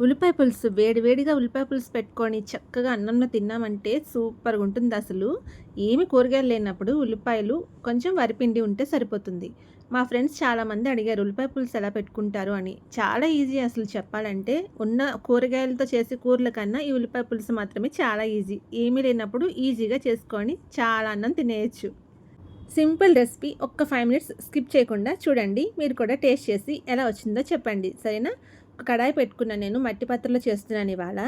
ఉల్లిపాయ పులుసు వేడివేడిగా ఉల్లిపాయ పులుసు పెట్టుకొని చక్కగా అన్నంలో తిన్నామంటే సూపర్గా ఉంటుంది అసలు. ఏమి కూరగాయలు లేనప్పుడు ఉల్లిపాయలు కొంచెం వరిపిండి ఉంటే సరిపోతుంది. మా ఫ్రెండ్స్ చాలామంది అడిగారు ఉల్లిపాయ పులుసు ఎలా పెట్టుకుంటారు? అని. చాలా ఈజీ అసలు చెప్పాలంటే ఉన్న కూరగాయలతో చేసే కూరల కన్నా ఈ ఉల్లిపాయ పులుసు మాత్రమే చాలా ఈజీ. ఏమీ లేనప్పుడు ఈజీగా చేసుకొని చాలా అన్నం తినేయచ్చు. సింపుల్ రెసిపీ ఒక్క ఫైవ్ మినిట్స్ స్కిప్ చేయకుండా చూడండి. మీరు కూడా టేస్ట్ చేసి ఎలా వచ్చిందో చెప్పండి. సరేనా? కడాయి పెట్టుకున్నాను నేను మట్టి పాత్రలో చేస్తున్నాను ఇవాళ.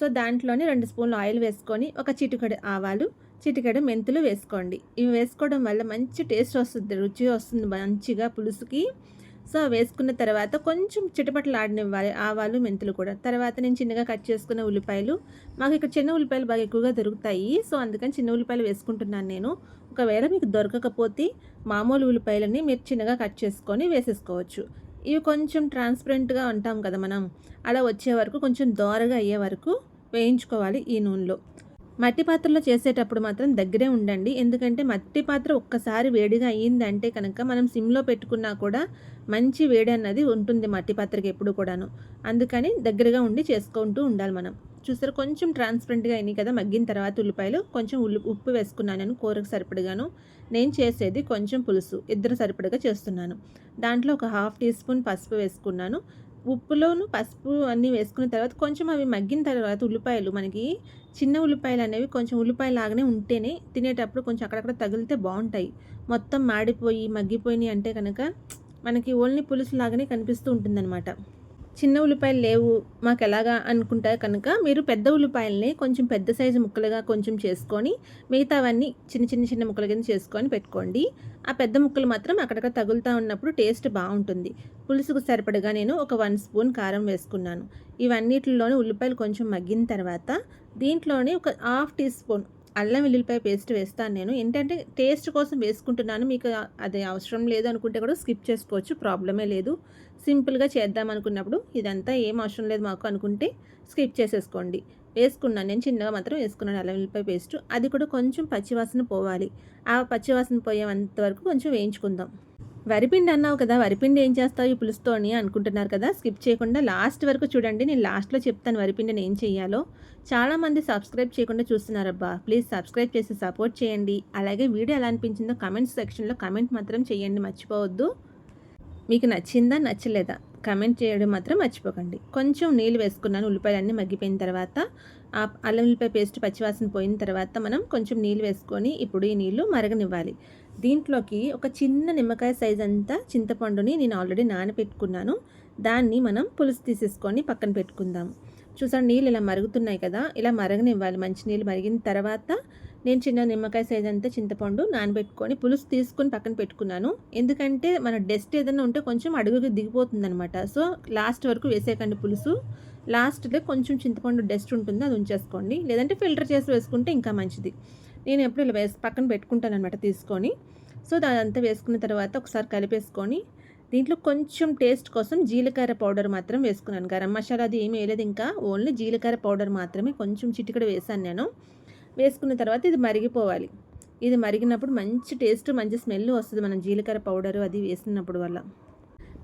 సో దాంట్లోనే రెండు స్పూన్లు ఆయిల్ వేసుకొని ఒక చిటికడు ఆవాలు చిటికడు మెంతులు వేసుకోండి. ఇవి వేసుకోవడం వల్ల మంచి టేస్ట్ వస్తుంది రుచి వస్తుంది మంచిగా పులుసుకి. సో వేసుకున్న తర్వాత కొంచెం చిటపట్లు ఆడనివ్వాలి ఆవాలు మెంతులు కూడా. తర్వాత నేను చిన్నగా కట్ చేసుకున్న ఉల్లిపాయలు. మాకు ఇక్కడ చిన్న ఉల్లిపాయలు బాగా ఎక్కువగా దొరుకుతాయి. సో అందుకని చిన్న ఉల్లిపాయలు వేసుకుంటున్నాను నేను. ఒకవేళ మీకు దొరకకపోతే మామూలు ఉల్లిపాయలని మీరు చిన్నగా కట్ చేసుకొని వేసేసుకోవచ్చు. ఇవి కొంచెం ట్రాన్స్పరెంట్గా ఉంటాం కదా మనం. అలా వచ్చే వరకు కొంచెం దోరగా అయ్యే వరకు వేయించుకోవాలి ఈ నూనెలో. మట్టి పాత్రలో చేసేటప్పుడు మాత్రం దగ్గరే ఉండండి. ఎందుకంటే మట్టి పాత్ర ఒక్కసారి వేడిగా అయ్యిందంటే కనుక మనం సిమ్లో పెట్టుకున్నా కూడా మంచి వేడి అన్నది ఉంటుంది మట్టి పాత్రకి ఎప్పుడు కూడాను. అందుకని దగ్గరగా ఉండి చేసుకుంటూ ఉండాలి మనం. చూసారు కొంచెం ట్రాన్స్పరెంట్గా అయినాయి కదా మగ్గిన తర్వాత ఉల్లిపాయలు. కొంచెం ఉల్లి ఉప్పు వేసుకున్నాను నేను కూరకు సరిపడగాను. నేను చేసేది కొంచెం పులుసు ఇద్దరు సరిపడగా చేస్తున్నాను. దాంట్లో ఒక హాఫ్ టీ స్పూన్ పసుపు వేసుకున్నాను. ఉప్పులోను పసుపు అన్నీ వేసుకున్న తర్వాత కొంచెం అవి మగ్గిన తర్వాత ఉల్లిపాయలు మనకి చిన్న ఉల్లిపాయలు అనేవి కొంచెం ఉల్లిపాయ లాగానే ఉంటేనే తినేటప్పుడు కొంచెం అక్కడక్కడ తగిలితే బాగుంటాయి. మొత్తం మాడిపోయి మగ్గిపోయినాయి అంటే కనుక మనకి ఓన్లీ పులుసు లాగానే కనిపిస్తూ ఉంటుందన్నమాట. చిన్న ఉల్లిపాయలు లేవు మాకు ఎలాగా అనుకుంటే కనుక మీరు పెద్ద ఉల్లిపాయలని కొంచెం పెద్ద సైజు ముక్కలుగా కొంచెం చేసుకొని మిగతావన్నీ చిన్న చిన్న చిన్న ముక్కల కింద చేసుకొని పెట్టుకోండి. ఆ పెద్ద ముక్కలు మాత్రం అక్కడక్కడ తగులుతూ ఉన్నప్పుడు టేస్ట్ బాగుంటుంది. పులుసుకు సరిపడగా నేను ఒక వన్ స్పూన్ కారం వేసుకున్నాను. ఇవన్నిటిలోనే ఉల్లిపాయలు కొంచెం మగ్గిన తర్వాత దీంట్లోనే ఒక హాఫ్ టీ స్పూన్ అల్లం వెల్లుల్లిపాయ పేస్ట్ వేస్తాను నేను. ఏంటంటే టేస్ట్ కోసం వేసుకుంటున్నాను. మీకు అది అవసరం లేదు అనుకుంటే కూడా స్కిప్ చేసుకోవచ్చు. ప్రాబ్లమే లేదు. సింపుల్గా చేద్దాం అనుకున్నప్పుడు ఇదంతా ఏం అవసరం లేదు మాకు అనుకుంటే స్కిప్ చేసేసుకోండి. వేసుకున్నాను. నేను చిన్నగా మాత్రం వేసుకున్నాను అల్లం వెల్లుల్లిపాయ పేస్ట్. అది కూడా కొంచెం పచ్చివాసన పోవాలి. ఆ పచ్చివాసన పోయేంత వరకు కొంచెం వేయించుకుందాం. వరిపిండి అన్నావు కదా వరిపిండి ఏం చేస్తావు ఈ పులుసుతో అని అనుకుంటున్నారు కదా స్కిప్ చేయకుండా లాస్ట్ వరకు చూడండి నేను లాస్ట్లో చెప్తాను వరిపిండిని ఏం చేయాలో. చాలామంది సబ్స్క్రైబ్ చేయకుండా చూస్తున్నారబ్బా ప్లీజ్ సబ్స్క్రైబ్ చేసి సపోర్ట్ చేయండి. అలాగే వీడియో ఎలా అనిపించిందో కమెంట్ సెక్షన్లో కమెంట్ మాత్రం చేయండి మర్చిపోవద్దు. మీకు నచ్చిందా నచ్చలేదా కమెంట్ చేయడం మాత్రం మర్చిపోకండి. కొంచెం నీళ్ళు వేసుకున్నాను ఉల్లిపాయలన్నీ మగ్గిపోయిన తర్వాత ఆ అల్లం ఉల్లిపాయ పేస్ట్ పచ్చివాసన పోయిన తర్వాత మనం కొంచెం నీళ్ళు వేసుకొని ఇప్పుడు ఈ నీళ్ళు మరగనివ్వాలి. దీంట్లోకి ఒక చిన్న నిమ్మకాయ సైజ్ అంతా చింతపండుని నేను ఆల్రెడీ నానబెట్టుకున్నాను దాన్ని మనం పులుసు తీసేసుకొని పక్కన పెట్టుకుందాం. చూసాను నీళ్ళు ఇలా మరుగుతున్నాయి కదా ఇలా మరగనివ్వాలి. మంచి నీళ్ళు మరిగిన తర్వాత నేను చిన్న నిమ్మకాయ సైజ్ అంతా చింతపండు నానబెట్టుకొని పులుసు తీసుకొని పక్కన పెట్టుకున్నాను. ఎందుకంటే మన డస్ట్ ఏదైనా ఉంటే కొంచెం అడుగుకి దిగిపోతుందనమాట సో లాస్ట్ వరకు వేసేకండి పులుసు. లాస్ట్లో కొంచెం చింతపండు డస్ట్ ఉంటుంది అది ఉంచేసుకోండి. లేదంటే ఫిల్టర్ చేసి వేసుకుంటే ఇంకా మంచిది. నేను ఎప్పుడు ఇలా వేసి పక్కన పెట్టుకుంటాను అనమాట తీసుకొని. సో అదంతా వేసుకున్న తర్వాత ఒకసారి కలిపేసుకొని దీంట్లో కొంచెం టేస్ట్ కోసం జీలకర్ర పౌడర్ మాత్రం వేసుకున్నాను. గరం మసాలా అది ఏమీ వేయలేదు ఇంకా. ఓన్లీ జీలకర్ర పౌడర్ మాత్రమే కొంచెం చిటికడ వేసాను నేను. వేసుకున్న తర్వాత ఇది మరిగిపోవాలి. ఇది మరిగినప్పుడు మంచి టేస్ట్ మంచి స్మెల్ వస్తుంది మనం జీలకర్ర పౌడర్ అది వేసినప్పుడు వల్ల.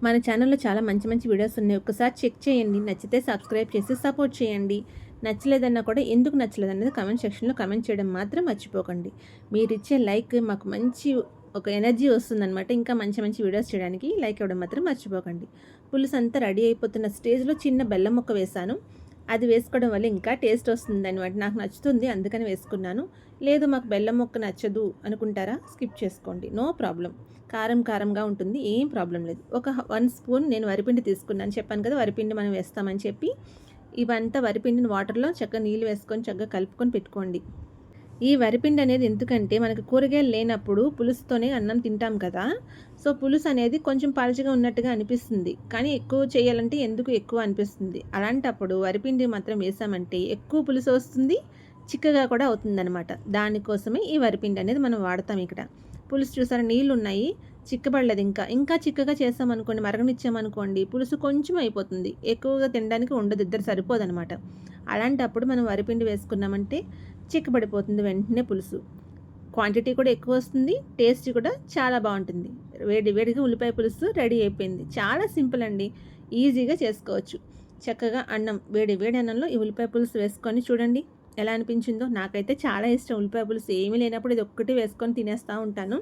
మన ఛానల్లో చాలా మంచి మంచి వీడియోస్ ఉన్నాయి. ఒకసారి చెక్ చేయండి. నచ్చితే సబ్స్క్రైబ్ చేసి సపోర్ట్ చేయండి. నచ్చలేదన్నా కూడా ఎందుకు నచ్చలేదన్నది కమెంట్ సెక్షన్లో కమెంట్ చేయడం మాత్రం మర్చిపోకండి. మీరు ఇచ్చే లైక్ మాకు మంచి ఒక ఎనర్జీ వస్తుందన్నమాట. ఇంకా మంచి మంచి వీడియోస్ చేయడానికి లైక్ ఇవ్వడం మాత్రం మర్చిపోకండి. పులుసు అంతా రెడీ అయిపోతున్న స్టేజ్లో చిన్న బెల్లం ముక్క వేశాను. అది వేసుకోవడం వల్ల ఇంకా టేస్ట్ వస్తుంది అనమాట నాకు నచ్చుతుంది అందుకని వేసుకున్నాను. లేదు మాకు బెల్లం మొక్క నచ్చదు అనుకుంటారా? స్కిప్ చేసుకోండి. No problem. కారం కారంగా ఉంటుంది. ఏం ప్రాబ్లం లేదు. ఒక వన్ స్పూన్ నేను వరిపిండి తీసుకున్నాను. చెప్పాను కదా వరిపిండి మనం వేస్తామని చెప్పి. ఇవంతా వరిపిండిని వాటర్లో చక్కగా నీళ్ళు వేసుకొని చక్కగా కలుపుకొని పెట్టుకోండి. ఈ వరిపిండి అనేది ఎందుకంటే మనకు కూరగాయలు లేనప్పుడు పులుసుతోనే అన్నం తింటాం కదా. సో పులుసు అనేది కొంచెం పలచగా ఉన్నట్టుగా అనిపిస్తుంది. కానీ ఎక్కువ చేయాలంటే ఎందుకు ఎక్కువ అనిపిస్తుంది? అలాంటప్పుడు వరిపిండి మాత్రం వేసామంటే ఎక్కువ పులుసు వస్తుంది చిక్కగా కూడా అవుతుందన్నమాట. దానికోసమే ఈ వరిపిండి అనేది మనం వాడతాం ఇక్కడ. పులుసు చూసారా? నీళ్ళు ఉన్నాయి చిక్కబడలేదు ఇంకా. ఇంకా చిక్కగా చేసామనుకోండి మరగనిచ్చామనుకోండి పులుసు కొంచెం అయిపోతుంది. ఎక్కువగా తినడానికి ఉండదు ఇద్దరు సరిపోదనమాట అలాంటప్పుడు మనం వరిపిండి వేసుకున్నామంటే చిక్కబడిపోతుంది వెంటనే పులుసు. క్వాంటిటీ కూడా ఎక్కువ వస్తుంది టేస్ట్ కూడా చాలా బాగుంటుంది. వేడి వేడిగా ఉల్లిపాయ పులుసు రెడీ అయిపోయింది. చాలా సింపుల్ అండి. ఈజీగా చేసుకోవచ్చు. చక్కగా అన్నం వేడి వేడి అన్నంలో ఈ ఉల్లిపాయ పులుసు వేసుకొని చూడండి. ఎలా అనిపించిందో. నాకైతే చాలా ఇష్టం. ఉల్లిపాయ పులుసు ఏమీ లేనప్పుడు ఇది ఒక్కటి వేసుకొని తినేస్తూ ఉంటాను.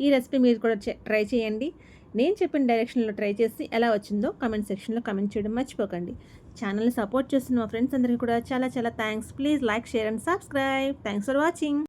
ఈ రెసిపీ మీరు కూడా ట్రై చేయండి. నేను చెప్పిన డైరెక్షన్లో ట్రై చేసి ఎలా వచ్చిందో కమెంట్ సెక్షన్లో కమెంట్ చేయడం మర్చిపోకండి. ఛానల్ని సపోర్ట్ చేస్తున్న మా ఫ్రెండ్స్ అందరికీ కూడా చాలా చాలా thanks. Please like share and subscribe. Thanks for watching.